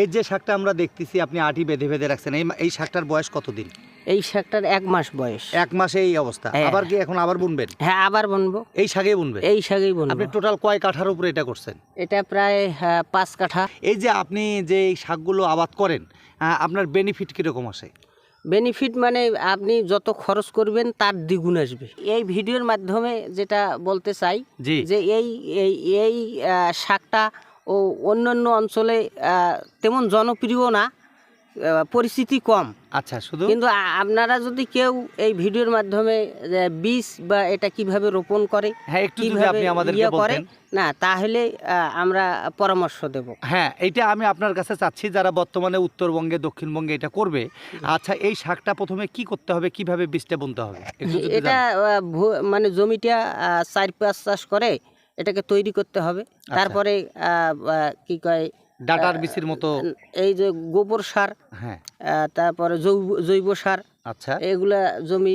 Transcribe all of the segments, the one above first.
এই যে শাকটা আমরা দেখতেছি আপনি আটি বেঁধে বেঁধে রাখছেন এই এই শাকটার বয়স কতদিন? এই শাকটার এক মাস বয়স। এক মাসে এই অবস্থা। হ্যাঁ। আবার কি এখন আবার বুনবেন? হ্যাঁ আবার বুনবো। এই শাকে বুনবেন? এই শাকেই বুনবো। আপনি টোটাল কয় কাঠার উপরে এটা করছেন? এটা প্রায় পাঁচ কাঠা। এই যে আপনি যে এই শাকগুলো আবাদ করেন আপনার বেনিফিট কীরকম আসে? বেনিফিট মানে আপনি যত খরচ করবেন তার দ্বিগুণ আসবে। এই ভিডিওর মাধ্যমে যেটা বলতে চাই যে এই এই শাকটা ও অন্যান্য অঞ্চলে তেমন জনপ্রিয় না পরিস্থিতি কম। আচ্ছা শুধু? কিন্তু আপনারা যদি কেউ এই ভিডিওর মাধ্যমে বীজ বা এটা কীভাবে রোপণ করে হ্যাঁ একটু কীভাবে আপনি আমাদেরকে ইয়ে করে না তাহলে আমরা পরামর্শ দেব। হ্যাঁ এটা আমি আপনার কাছে চাচ্ছি যারা বর্তমানে উত্তরবঙ্গে দক্ষিণবঙ্গে এটা করবে। আচ্ছা এই শাকটা প্রথমে কি করতে হবে কীভাবে বীজটা বুনতে হবে? এটা মানে জমিটা চার পাঁচ চাষ করে এটাকে তৈরি করতে হবে। আচ্ছা। তারপরে কি কয় ডাটার বিচির মতো। এই যে গোবর সার হ্যাঁ। তারপরে জৈব জৈব সার আচ্ছা। এগুলা জমি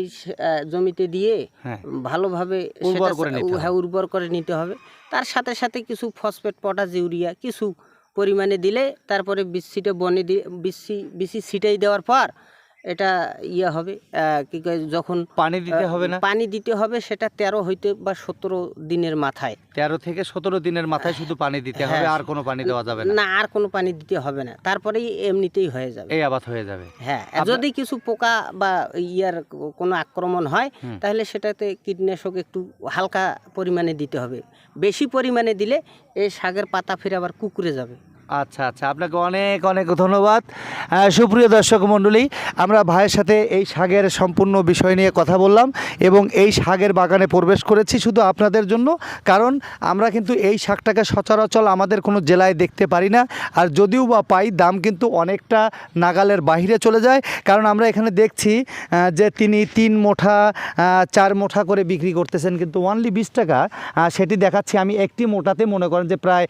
জমিতে দিয়ে হ্যাঁ। ভালোভাবে উর্বর সেটা করে নিতে হ্যাঁ উর্বর করে নিতে হবে। তার সাথে সাথে কিছু ফসফেট পটাশ ইউরিয়া কিছু পরিমাণে দিলে তারপরে বিসিটা বনে দিয়ে বিসি বিসি ছিটাই দেওয়ার পর এটা ইয়ে হবে কি কয় যখন পানি দিতে হবে না? পানি দিতে হবে সেটা তেরো হইতে বা সতেরো দিনের মাথায়। তেরো থেকে সতেরো দিনের মাথায় শুধু পানি দিতে হবে হ্যাঁ। আর কোনো পানি দেওয়া যাবে না? না আর কোনো পানি দিতে হবে না। তারপরেই এমনিতেই হয়ে যাবে। এই আবাদ হয়ে যাবে। হ্যাঁ যদি কিছু পোকা বা ইয়ার কোনো আক্রমণ হয় তাহলে সেটাতে কীটনাশক একটু হালকা পরিমাণে দিতে হবে। বেশি পরিমাণে দিলে এই শাকের পাতা ফিরে আবার কুকুরে যাবে। আচ্ছা আচ্ছা আপনাকে অনেক অনেক ধন্যবাদ। সুপ্রিয় দর্শক মণ্ডলী, আমরা ভাইয়ের সাথে এই শাগের সম্পূর্ণ বিষয় নিয়ে কথা বললাম এবং এই শাকের বাগানে প্রবেশ করেছি শুধু আপনাদের জন্য, কারণ আমরা কিন্তু এই শাকটাকে সচরাচর আমাদের কোনো জেলায় দেখতে পারি না, আর যদিও বা পাই, দাম কিন্তু অনেকটা নাগালের বাইরে চলে যায়, কারণ আমরা এখানে দেখছি যে তিনি তিন মোঠা চার মোঠা করে বিক্রি করতেছেন, কিন্তু ওনলি বিশ টাকা সেটি দেখাচ্ছি। আমি একটি মোটাতে মনে করেন যে প্রায়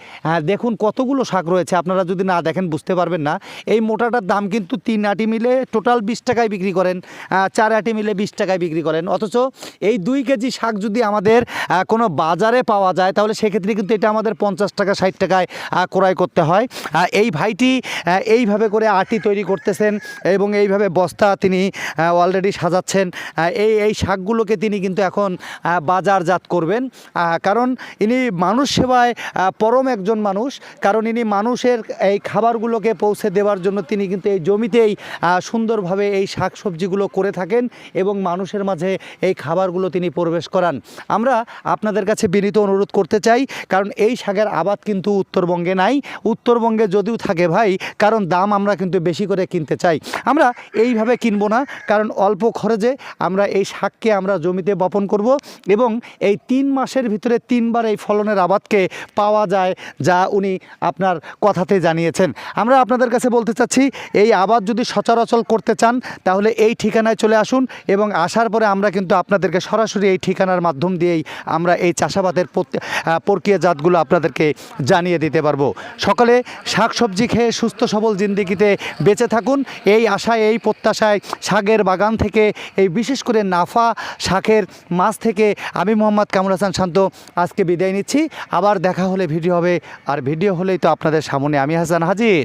দেখুন কতগুলো শাক রয়েছে। আপনারা যদি না দেখেন বুঝতে পারবেন না। এই মোটাটার দাম কিন্তু তিন আটি মিলে টোটাল বিশ টাকায় বিক্রি করেন চার আটি মিলে বিশ টাকায় বিক্রি করেন। অথচ এই দুই কেজি শাক যদি আমাদের কোনো বাজারে পাওয়া যায়, তাহলে সেক্ষেত্রে কিন্তু এটা আমাদের পঞ্চাশ টাকা, ষাট টাকায় ক্রয় করতে হয়। এই ভাইটি এইভাবে করে আটি তৈরি করতেছেন এবং এইভাবে বস্তা তিনি অলরেডি সাজাচ্ছেন। এই এই শাকগুলোকে তিনি কিন্তু এখন বাজারজাত করবেন। কারণ ইনি মানুষ সেবায় পরম একজন মানুষ। কারণ ইনি মানুষের এই খাবারগুলোকে পৌঁছে দেওয়ার জন্য তিনি কিন্তু এই জমিতেই সুন্দরভাবে এই শাক সবজিগুলো করে থাকেন এবং মানুষের মাঝে এই খাবারগুলো তিনি প্রবেশ করান। আমরা আপনাদের কাছে বিনীত অনুরোধ করতে চাই, কারণ এই শাকের আবাদ কিন্তু উত্তরবঙ্গে নাই। উত্তরবঙ্গে যদিও থাকে ভাই, কারণ দাম আমরা কিন্তু বেশি করে কিনতে চাই। আমরা এইভাবে কিনবো না, কারণ অল্প খরচে আমরা এই শাককে আমরা জমিতে বপন করব এবং এই তিন মাসের ভিতরে তিনবার এই ফলনের আবাদকে পাওয়া যায়, যা উনি আপনার কথাতে জানিয়েছেন। আমরা আপনাদের কাছে বলতে চাচ্ছি এই আবাদ যদি সচরাচর করতে চান তাহলে এই ঠিকানায় চলে আসুন এবং আসার পরে আমরা কিন্তু আপনাদেরকে সরাসরি এই ঠিকানার মাধ্যম দিয়েই আমরা এই চাষাবাদের আহ, প্রক্রিয়াজাতগুলো আপনাদেরকে জানিয়ে দিতে পারব। সকালে শাকসবজি খেয়ে সুস্থ সবল জিন্দিগিতে বেঁচে থাকুন। এই আশায় এই প্রত্যাশায় শাকের বাগান থেকে এই বিশেষ করে নাফা শাকের মাছ থেকে আমি মোহাম্মদ কামরুল হাসান শান্ত আজকে বিদায় নিচ্ছি। আবার দেখা হলে ভিডিও হবে আর ভিডিও হলেই তো আপনাদের সামনে আমি হাসান হাজির।